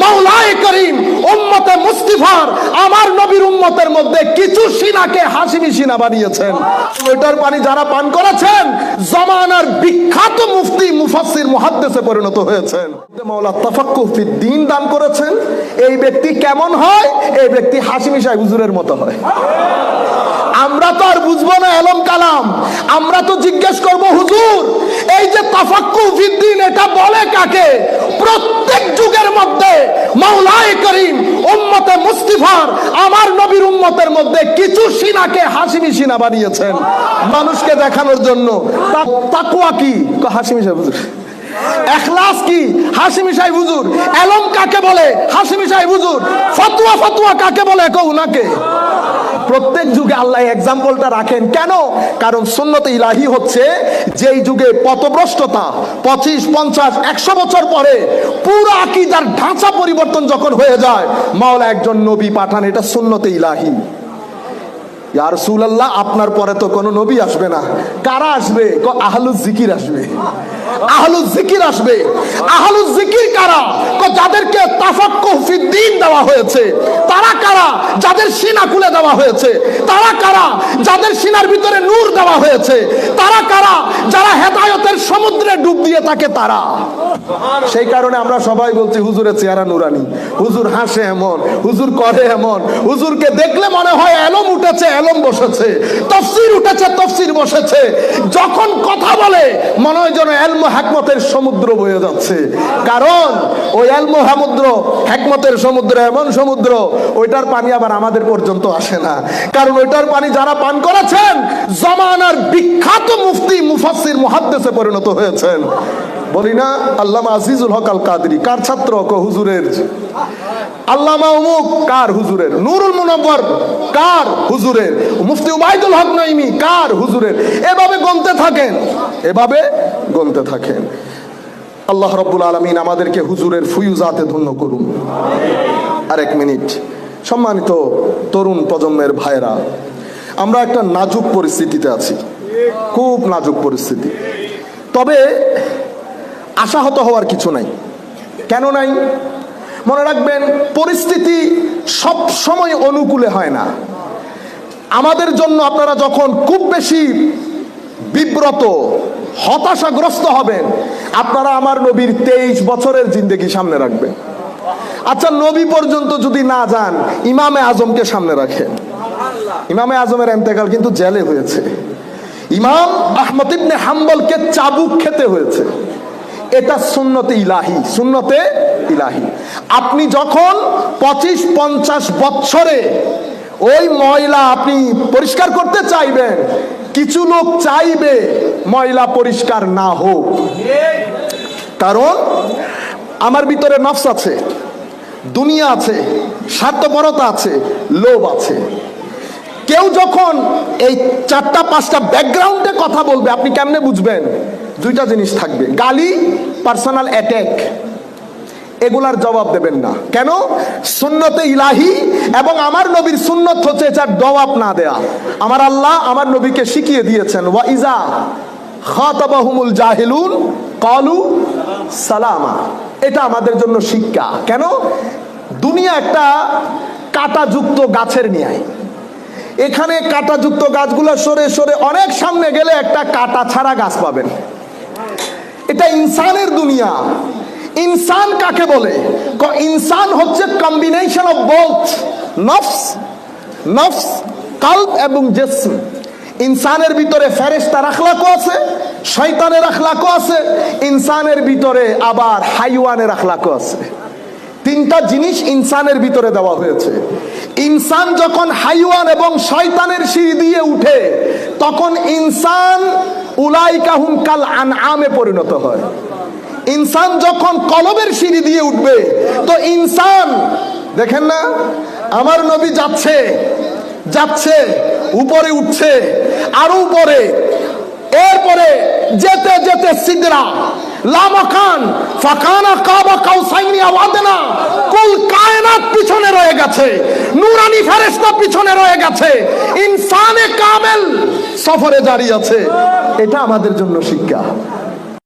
মাওলায়ে করিম, উম্মতে মুস্তিফার, আমার নবীর উম্মতের মধ্যে কিছু সিনাকে বানিয়েছেন। ওইটার পানি যারা পান করেছেন, জমানার বিখ্যাত মুফতি মুহাদ্দিসে পরিণত হয়েছেন। মাওলা দ্বীন দান করেছেন। এই ব্যক্তি কেমন হয়? এই ব্যক্তি হাসিমি সাহেব হুজুরের মতো হয়। আমরা তো আর বুঝব না এলম কালাম। আমরা তো জিজ্ঞেস করব, হুজুর, এই যে তাফাক্কু এটা বলে কাকে? প্রত্যেক যুগের মধ্যে মাওলায় করিম উম্মতে মুস্তিফার আমার নবীর উম্মতের মধ্যে কিছু সিনাকে হাসি সিনা বানিয়েছেন। মানুষকে দেখানোর জন্য। তাকুয়া কি? হাসি সাহেব এখলাস কি? হাসিমি সাহেব হুজুর। এলম কাকে বলে? হাসিমি সাহেব হুজুর। ফতোয়া ফতোয়া কাকে বলে? কও নাকে প্রত্যেক যুগে আল্লাহ এক্সাম্পলটা রাখেন। কেন? কারণ সুন্নত ইলাহি হচ্ছে যেই যুগে পথভ্রষ্টতা, পঁচিশ, পঞ্চাশ, একশো বছর পরে পুরো আকিদার ঢাঁচা পরিবর্তন যখন হয়ে যায়, মাওলা একজন নবী পাঠান, এটা সুন্নতে ইলাহি। ইয়া রাসূলুল্লাহ, আপনার পরে তো কোনো নবী আসবে না। কারা আসবে? আহলু জিকির আসবে। আহলু জিকির আসবে। আহলু জিকির কারা? যাদেরকে ফিদ্দিন দেওয়া হয়েছে, তারা কারা? যাদের সিনা খুলে দেওয়া হয়েছে, তারা কারা? যাদের সিনার ভিতরে নূর দেওয়া হয়েছে, তারা কারা? যারা হেদায়েতের সমুদ্রে ডুব দিয়ে থাকে, তারা। সেই কারণে আমরা সবাই বলছি হুজুরের চেহারা নুরানি। হুজুর হাসে এমন, হুজুর করে এমন, হুজুরকে দেখলে মনে হয় এলম উঠেছে এলম বসেছে, তফসির উঠেছে, তফসির বসেছে। যখন কথা বলে, মনে হয় যেন এলম হ্যাকমতের সমুদ্র বয়ে যাচ্ছে। কারণ ওই এলম সমুদ্র হ্যাকমতের সমুদ্র এমন সমুদ্র, ওইটার পানি আবার আমাদের পর্যন্ত আসে না। কারণ ওইটার পানি যারা পান করেছেন, জমানার বিখ্যাত মুফতি, মুফাসসির, মুহাদ্দিসে পরিণত হয়েছেন। বলি না, আল্লামা আজিজুল হক আল কাদরি কার ছাত্র ক হুজুরের? আল্লামা অমুক কার হুজুরের? নুরুল মুনব্বর, কার হুজুরের? মুফতি উবাইদুল হক নাইমি, কার হুজুরের? এভাবে গনতে থাকেন, এভাবে গনতে থাকেন। আল্লাহ রব্বুল আলমিন আমাদেরকে হুজুরের ফুয়ুজাতে ধন্য করুন। আরেক মিনিট। সম্মানিত তরুণ প্রজন্মের ভাইরা আমরা একটা নাজুক পরিস্থিতিতে আছি। খুব নাজুক পরিস্থিতি। তবে আশাহত হওয়ার কিছু নাই। কেন নাই? মনে রাখবেন, পরিস্থিতি সব সময় অনুকূলে হয় না। আমাদের জন্য আপনারা যখন খুব বেশি বিব্রত, হতাশাগ্রস্ত হবেন, আপনারা আমার নবীর তেইশ বছরের জিন্দেগি সামনে রাখবেন। আচ্ছা নবী পর্যন্ত যদি না যান, ইমামে আজমকে সামনে রাখেন। ইমামে আজমের এন্তেকাল কিন্তু জেলে হয়েছে। ইমাম আহমদ ইবনে হাম্বলকে চাবুক খেতে হয়েছে। এটা সুন্নতে ইলাহি সুন্নতে ইলাহি। আপনি যখন পঁচিশ, পঞ্চাশ বছরে ওই ময়লা আপনি পরিষ্কার করতে চাইবেন, কিছু লোক চাইবে ময়লা পরিষ্কার না হোক। কারণ আমার ভিতরে নফস আছে, দুনিয়া আছে, স্বার্থপরতা আছে, লোভ আছে। কেউ যখন এই চারটা, পাঁচটা ব্যাকগ্রাউন্ডে কথা বলবে, আপনি কেমনে বুঝবেন? দুইটা জিনিস থাকবে। গালি পার্সোনাল অ্যাটাক এগুলার জবাব দেবেন না। কেন? সুন্নতে ইলাহি এবং আমার নবীর সুন্নত হচ্ছে এটার জবাব না দেয়া। আমার আল্লাহ আমার নবীকে শিখিয়ে দিয়েছেন, ওয়া ইজা খাতাবাহুমুল জাহিলুন কলু সালামা। এটা আমাদের জন্য শিক্ষা। কেন? দুনিয়া একটা কাঁটাযুক্ত গাছের ন্যায়। এখানে কাঁটাযুক্ত গাছগুলো সরে সরে অনেক সামনে গেলে একটা কাঁটা ছাড়া গাছ পাবেন। এটা ইনসানের দুনিয়া। ইনসান কাকে বলে? ইনসান হচ্ছে কম্বিনেশন অফ বোথ নফস নফস, কাল্প এবং জেসম। ইনসানের ভিতরে ফেরেস্তার আখলাকও আছে, শয়তানের আখলাকও আছে, ইনসানের ভিতরে আবার হাইওয়ানের আখলাকও আছে। তিনটা জিনিস ইনসানের ভিতরে দেওয়া হয়েছে। ইনসান যখন হাইওয়ান এবং শয়তানের সিঁড়ি দিয়ে উঠে, তখন ইনসান উলাইকাহুম কাল আনআমে পরিণত হয়। ইনসান যখন কলবের সিঁড়ি দিয়ে উঠবে, তো ইনসান, দেখেন না, আমার নবী যাচ্ছে যাচ্ছে, উপরে উঠছে আরও উপরে, এরপরে যেতে যেতে সিদরা লামাকান ফাকানা কাবা কাউসাইনি আওয়াদনা কুল কায়নাত পিছনে রয়ে গেছে, নুরানি ফেরেশতা পিছনে রয়ে গেছে। ইনসানে কামেল সফরে জারি আছে। এটা আমাদের জন্য শিক্ষা।